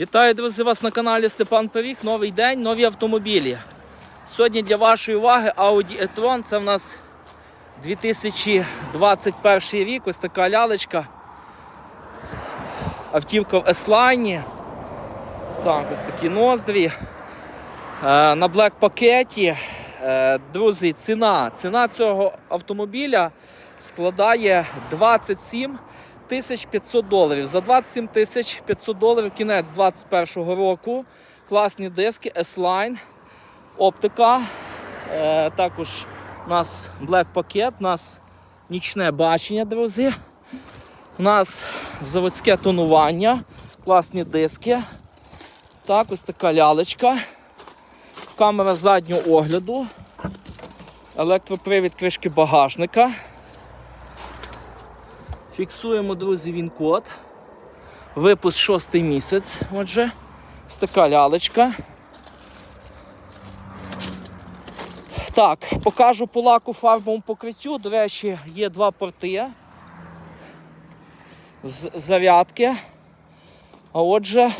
Вітаю, друзі, вас на каналі Степан Пиріг. Новий день, нові автомобілі. Сьогодні для вашої уваги Audi e-tron. Це в нас 2021 рік. Ось така лялечка. Автівка в S-Line. Так, ось такі ноздрі. Е, на блек пакеті. Друзі, ціна. Ціна цього автомобіля складає 27 тисяч 500 доларів. За 27 тисяч 500 доларів кінець 2021 року. Класні диски, S-Line, оптика. Е, також у нас блек пакет, у нас нічне бачення, друзі. У нас заводське тонування, класні диски. Так, ось така лялечка. Камера заднього огляду. Електропривід кришки багажника. Фіксуємо, друзі, він код. Випуск шостий місяць. Отже, ось така лялечка. Так, покажу по лаку фарбовому покриттю. До речі, є два порти з зарядки. А отже,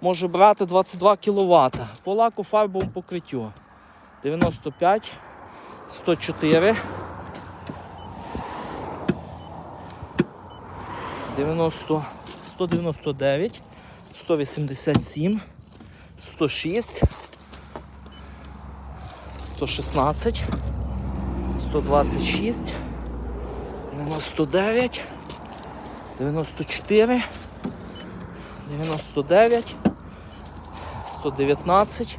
може брати 22 кВт. По лаку фарбовому покриттю. 95, 104. 90, 199, 187, 106, 116, 126, 99, 94, 99, 119,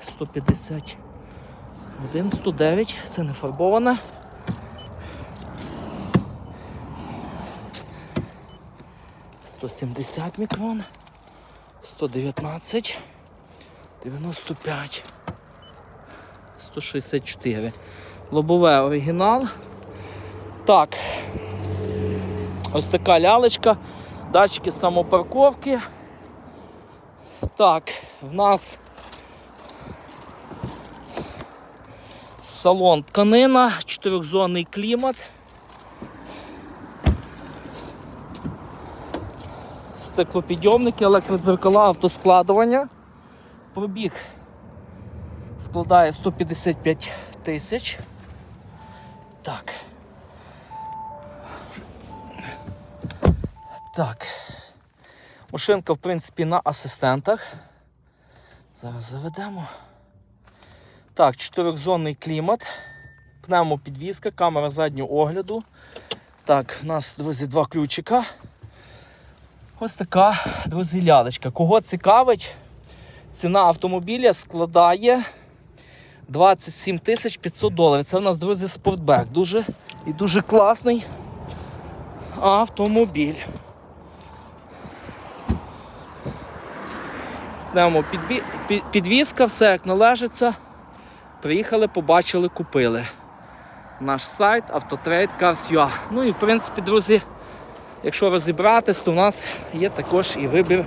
151, 109, це не фарбоване. 170 мікрон, 119, 95, 164. Лобове оригінал. Так. Ось така лялечка. Датчики самопарковки. Так, в нас салон тканина, чотирьохзонний клімат. Стеклопідйомники, електродзеркала, автоскладування. Пробіг складає 155 тисяч. Так. Так. Машинка, в принципі, на асистентах. Зараз заведемо. Так, чотирьохзонний клімат, пневмопідвізка, камера заднього огляду. Так, у нас, друзі, два ключика. Ось така, друзі, лялечка. Кого цікавить, ціна автомобіля складає 27 тисяч 500 доларів. Це у нас, друзі, спортбек. Дуже і дуже класний автомобіль. Йдемо підбі... підвізка, все як належиться. Приїхали, побачили, купили. Наш сайт Autotrade Cars.ua. Ну і в принципі, друзі. Якщо розібратись, то в нас є також і вибір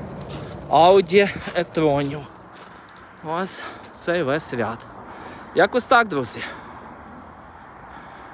Audi e-tronів. Ось цей весь ряд. Якось так, друзі.